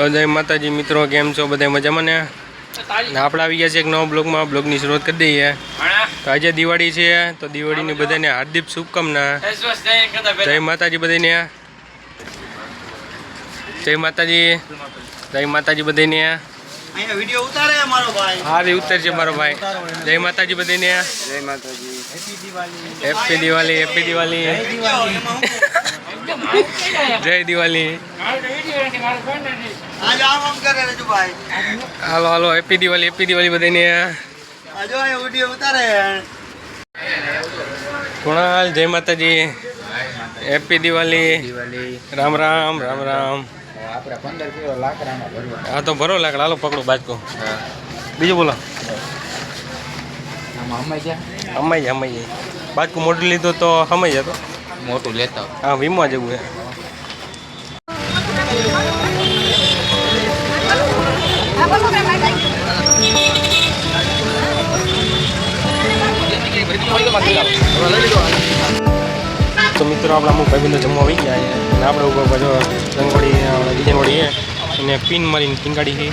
તો જય માતાજી મિત્રો કેમ છો? બધા મજામાં ને? આપણે આવી ગયા છે એક નવા બ્લોગમાં. બ્લોગની શરૂઆત કરી દઈએ. તો આજે દિવાળી છે તો દિવાળીની બધાને હાર્દિક શુભકામના. જય માતાજી બધાને જય માતાજી. જય માતાજી બધાને હારી વીડિયો ઉતારે અમારો ભાઈ. હા રે ઉત્તર છે મારો ભાઈ. જય માતાજી બધાને જય માતાજી. હેપી દિવાળી હેપી દિવાળી જય દિવાળી આજ આમ આમ કરે રજુભાઈ હાલો હાલો હેપી દિવાળી હેપી દિવાળી બધાને. આજો અહીંયા વીડિયો ઉતારે કુણાલ જય માતાજી. હેપી દિવાળી રામ રામ રામ રામ. હા તો ભરો લાકડા. હાલો પકડો બાજકો. બીજું બોલો. અમાઈ જાય અમાઈ જાય બાજકું મોટું લીધું તો સમાઈ જતો મોટું લેતા હા વીમા જેવું છે. તો મિત્રો, આપણા અમુક ભાઈબંધો જમવા આવી ગયા અને આપણે ઉપર પાછો આપણે ડિઝાઇનવાળી છે. અને પિન મારીને પિંગાડી છે.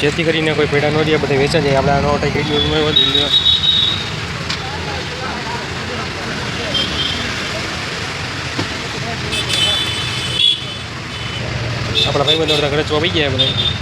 જેથી કરીને કોઈ પેડા ન રહે, બધા વેચા જાય. આપણે આનો ટાઈપ વીડિયો આપણા ભાઈ બંધો ઘરે ચોપી ગયા બધા.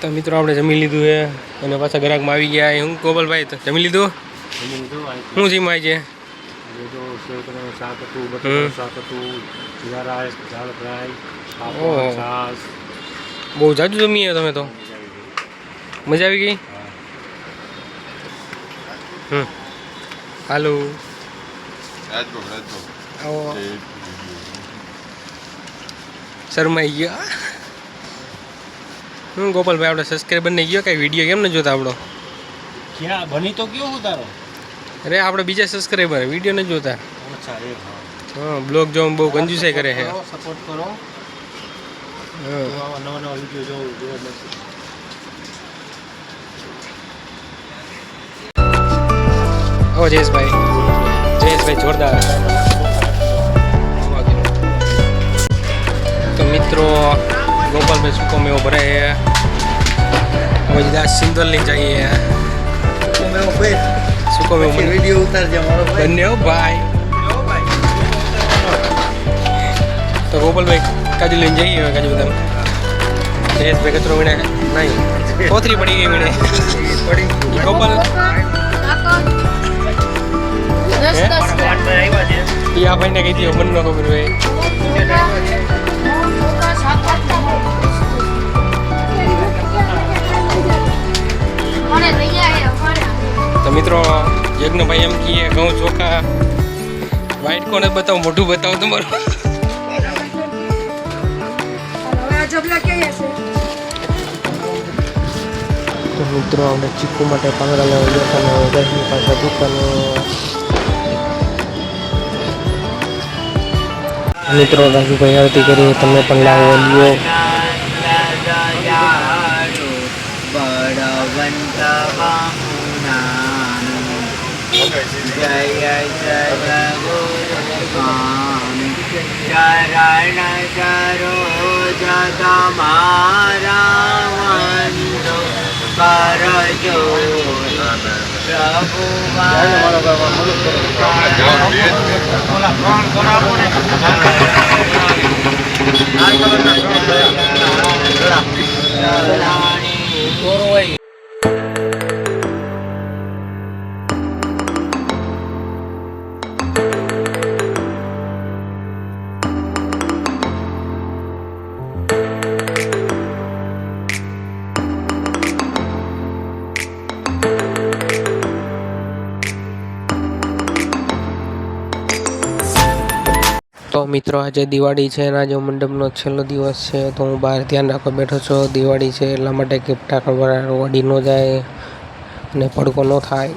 તો મિત્રો આપણે જમી લીધું છે. અને પાછા ગ્રાહકમાં આવી ગયા હું ગોપાલભાઈ તો જમી લીધું? શું જીમાય છે? શાક હતું હમ. બટાકાનું શાક હતું જીરા રાઈસ દાળ ફ્રાય ઓહો. પાપડ છાશ બહુ જાજુ જમી તમે તો. મજા આવી ગઈ? હમ. હાલો. શરમાઈ ગયો. હું ગોપાલભાઈ આપણે સબસ્ક્રાઈબર બંને ગયો કાંઈ વીડિયો કેમ ન જોતા આપણો? ક્યાં? બની તો કયો હું તારો. અરે આપણે બીજા સબસ્ક્રાઈબર વીડિયો ન જોતા. અચ્છા હા. બ્લોગ જોવા બહુ કંજુસાઈ કરે છે. સપોર્ટ કરો. આવા નવા નવા વીડિયો જોવું જોવા મળશે ઓ જયેશભાઈ. જયેશભાઈ જોરદાર. તો મિત્રો ગોપાલભાઈ સુકો મેવો ભરાય હવે સીધા સિંદલ લઈ જઈએ સુકો મેવો વીડિયો ઉતારજે મારો હો ભાઈ. તો ગોપાલભાઈ કાજુ લઈને જઈએ હવે કાજુ બધા જયેશભાઈ કચરો વીણે નહીં કોથરી પડી ગઈ વીણે. ઈ ગોપાલ. દસ આ ભાઈને કહી દો મન ન ખબર હોય. તો મિત્રો યજ્ઞભાઈ એમ કહીએ ઘઉં ચોખા વાઈટ કોને બતાવો મોઢું બતાવો તમારું? તો મિત્રો આપણે ચીકુ માટે પાંદડા લેવા ગયા હતા ને દસની પાસે દુકાનો. મિત્રો, રાજુભાઈ આરતી કરી તમે પણ લાવો લ્યો જય જય જય ચરણ સરોજ તમારા વંદો કરજો પ્રભુ તો મિત્રો, આજે દિવાળી છે અને આજે મંડપનો છેલ્લો દિવસ છે, તો હું બહાર ધ્યાન રાખવા બેઠો છું. દિવાળી છે એટલા માટે કે ફટાકડા વડી ન જાય અને પડકો ન થાય